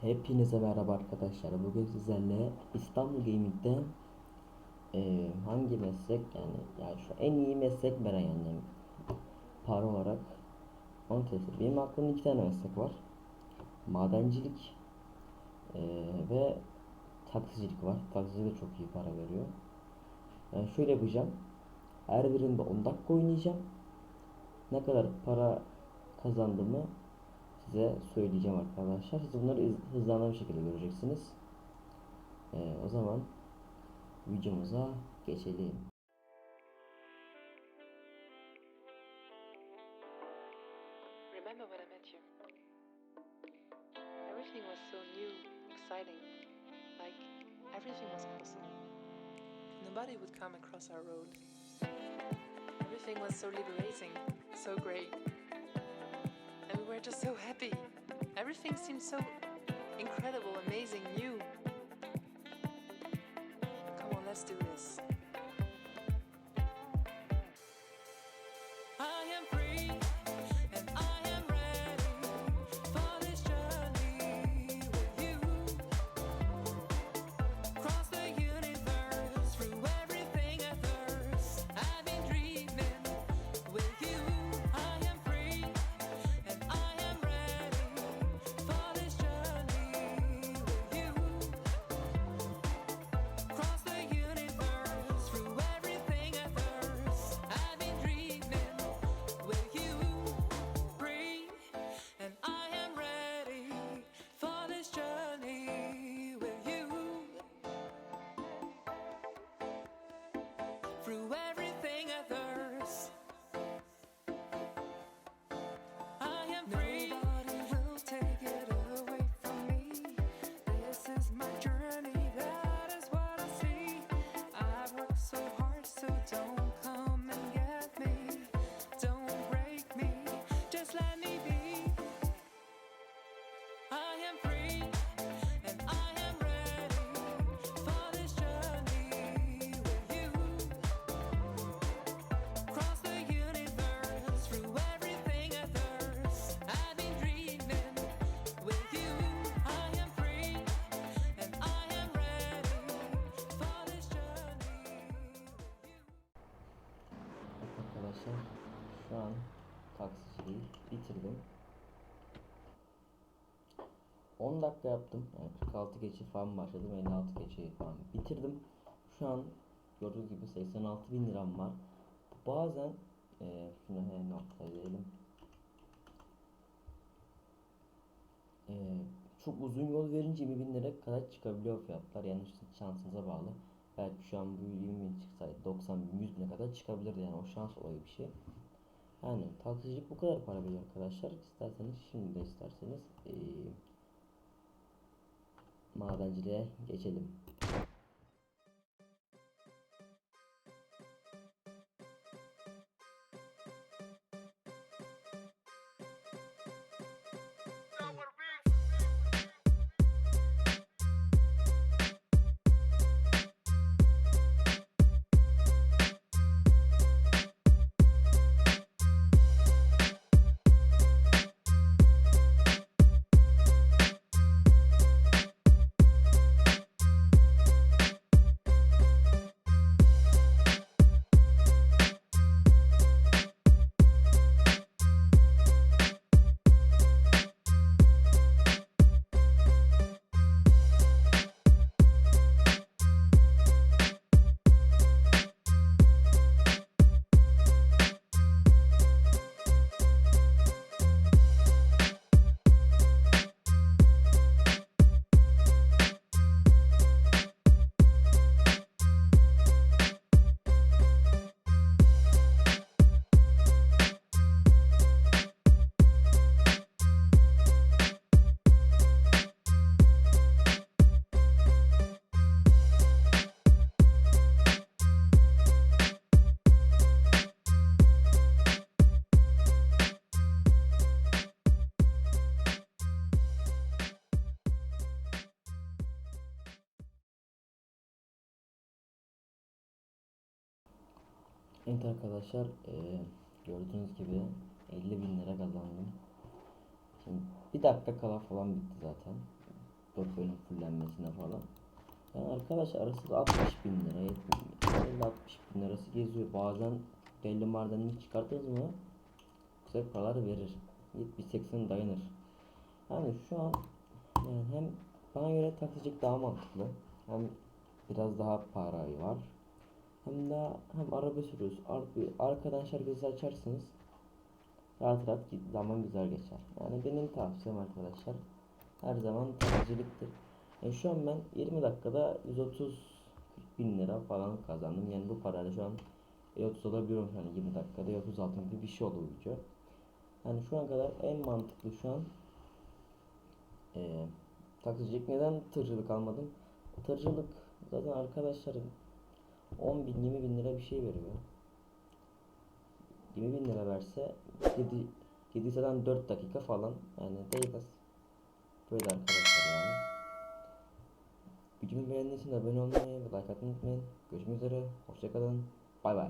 Hepinize merhaba arkadaşlar. Bugün sizlerle İstanbul Gaming'de eee, hangi meslek yani yani şu en iyi meslek veren yani para olarak onu test ediyorum. Benim aklımda iki tane meslek var. Madencilik eee, ve taksicilik var. Taksici de çok iyi para veriyor. Yani şöyle yapacağım. Her birinde 10 dakika oynayacağım. Ne kadar para kazandığımı size söyleyeceğim arkadaşlar. Siz bunları hızlanan bir şekilde göreceksiniz. Ee, o zaman videomuza geçelim. Remember when I met you? Everything was so new, exciting. Like everything was possible. Nobody would come across our road. Everything was so liberating, so great. Were just so happy. Everything seems so incredible, amazing, new. Come on, let's do this. 10 dakika yaptım. Yani 46 geçe falan başladım. 56 geçe falan bitirdim. Şu an gördüğünüz gibi 86 bin liram var. Bazen eee şunu hemen noktalayalım. Eee, çok uzun yol verince 20 bin lira kadar çıkabiliyor fiyatlar. Yani işte şansınıza bağlı. Belki şu an bu 20 bin çıksaydı 90 bin 100 bine kadar çıkabilirdi yani o şans olayı bir şey. Yani taksicilik bu kadar para veriyor arkadaşlar. İsterseniz şimdi de isterseniz eee madenciliğe geçelim. Evet arkadaşlar eee, gördüğünüz gibi 50 bin lira kazandım. Şimdi bir dakika kala falan bitti zaten. Arkadaşlar arası da 60 bin lira 70 bin 60 bin lirası geziyor. Bazen belli mardanını çıkartırız mı güzel paralar verir. 70-80 dayanır. Yani şu an yani hem bana göre taksicilik daha mantıklı. Hem biraz daha parayı var. Hem de hem araba sürüyoruz. Ar bir arkadan şarkısı açarsınız. Rahat rahat zaman güzel geçer. Yani benim tavsiyem arkadaşlar her zaman taksiciliktir. Yani şu an ben 20 dakikada 130 bin lira falan kazandım. Yani bu parayla şu an 30 alabiliyorum yani 20 dakikada 36 gibi bir şey oldu bu video. Yani şu an kadar en mantıklı şu an eee taksicilik neden tırcılık almadım? Tırcılık zaten arkadaşlarım 10 bin 20 bin lira bir şey veriyor. 20 bin lira verse 7 7 zaten 4 dakika falan yani değmez. Böyle arkadaşlar yani. Videomu beğendiyseniz abone olmayı ve like atmayı unutmayın. Görüşmek üzere. Hoşçakalın. Bay bay.